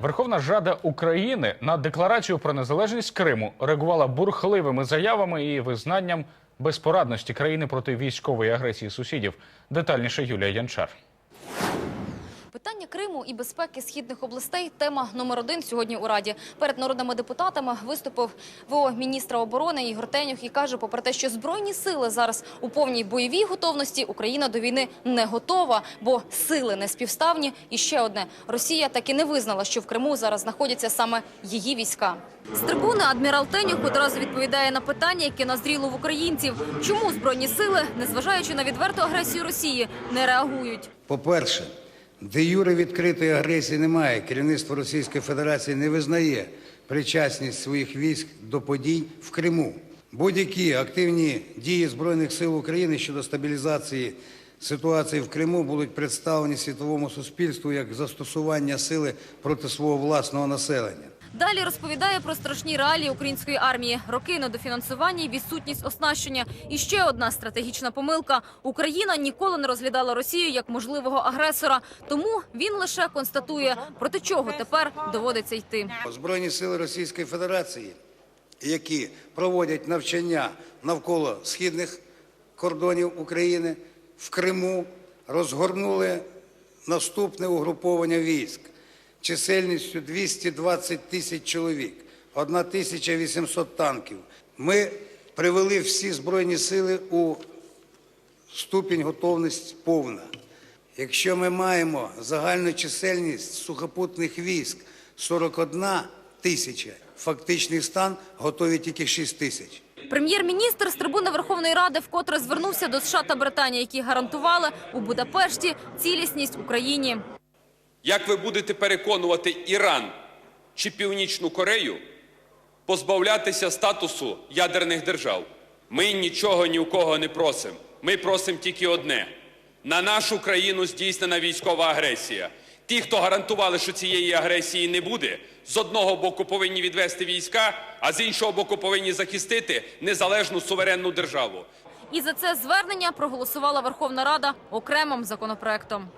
Верховна Рада України на декларацію про незалежність Криму реагувала бурхливими заявами і визнанням безпорадності країни проти військової агресії сусідів. Детальніше Юлія Янчар. Питання Криму і безпеки східних областей – тема номер один сьогодні у Раді. Перед народними депутатами виступив ВО міністра оборони Ігор Тенюх і каже, попри те, що Збройні сили зараз у повній бойовій готовності, Україна до війни не готова, бо сили не співставні. І ще одне – Росія так і не визнала, що в Криму зараз знаходяться саме її війська. З трибуни адмірал Тенюх одразу відповідає на питання, яке назріло в українців. Чому Збройні сили, незважаючи на відверту агресію Росії, не реагують? По-перше, де Юри відкритої агресії немає. Керівництво Російської Федерації не визнає причасність своїх військ до подій в Криму. Будь-які активні дії Збройних сил України щодо стабілізації ситуації в Криму будуть представлені світовому суспільству як застосування сили проти свого власного населення. Далі розповідає про страшні реалії української армії, роки недофінансування і відсутність оснащення. І ще одна стратегічна помилка: Україна ніколи не розглядала Росію як можливого агресора. Тому він лише констатує, проти чого тепер доводиться йти. Збройні сили Російської Федерації, які проводять навчання навколо східних кордонів України в Криму, розгорнули наступне угруповання військ чисельністю 220 тисяч чоловік, 1800 танків. Ми привели всі збройні сили у ступінь готовність повна. Якщо ми маємо загальну чисельність сухопутних військ 41 тисяча, фактичний стан готові тільки 6 тисяч. Прем'єр-міністр з трибуни Верховної Ради вкотре звернувся до США та Британії, які гарантували у Будапешті цілісність Україні. Як ви будете переконувати Іран чи Північну Корею позбавлятися статусу ядерних держав? Ми нічого ні у кого не просимо. Ми просимо тільки одне: на нашу країну здійснена військова агресія. Ті, хто гарантували, що цієї агресії не буде, з одного боку повинні відвести війська, а з іншого боку повинні захистити незалежну суверенну державу. І за це звернення проголосувала Верховна Рада окремим законопроектом.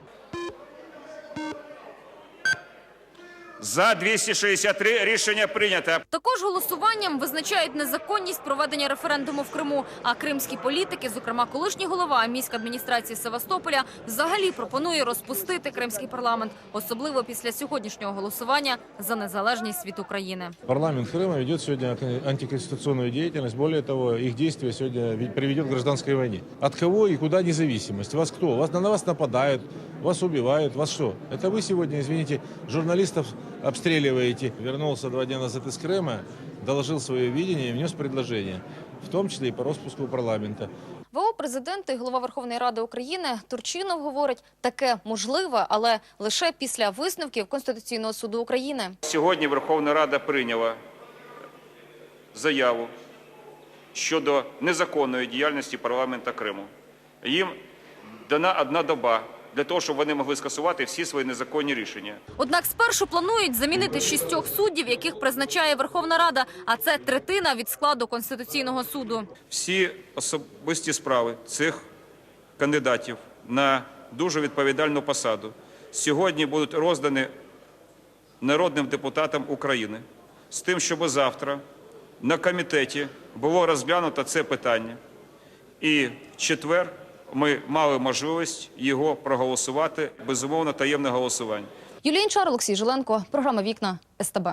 За 263 рішення прийнято. Також голосуванням визначають незаконність проведення референдуму в Криму. А кримські політики, зокрема колишній голова міськадміністрації Севастополя, взагалі пропонує розпустити кримський парламент, особливо після сьогоднішнього голосування за незалежність від України. Парламент Крыма ведет сегодня антиконституционную деятельность. Более того, их действия сегодня ведь приведет к гражданской войне. От кого и куда независимость? Вас кто? Вас, на вас нападают, вас убивают, вас что? Это вы сегодня, извините, журналистов обстреливаете. Вернулся два дня назад из Крыма, доложил свое видение и внес предложение, в том числе и по распуску парламента. ВО президента і голова Верховної Ради України Турчинов говорить, таке можливе, але лише після висновків Конституційного суду України. Сьогодні Верховна Рада прийняла заяву щодо незаконної діяльності парламента Криму. Їм дана одна доба для того, щоб вони могли скасувати всі свої незаконні рішення. Однак спершу планують замінити шістьох суддів, яких призначає Верховна Рада, а це третина від складу Конституційного суду. Всі особисті справи цих кандидатів на дуже відповідальну посаду сьогодні будуть роздані народним депутатам України з тим, щоб завтра на комітеті було розглянуто це питання. І в четвер ми мали можливість його проголосувати, безумовно, таємне голосування. Юлія Інчар, Олексій Жиленко, програма Вікна СТБ.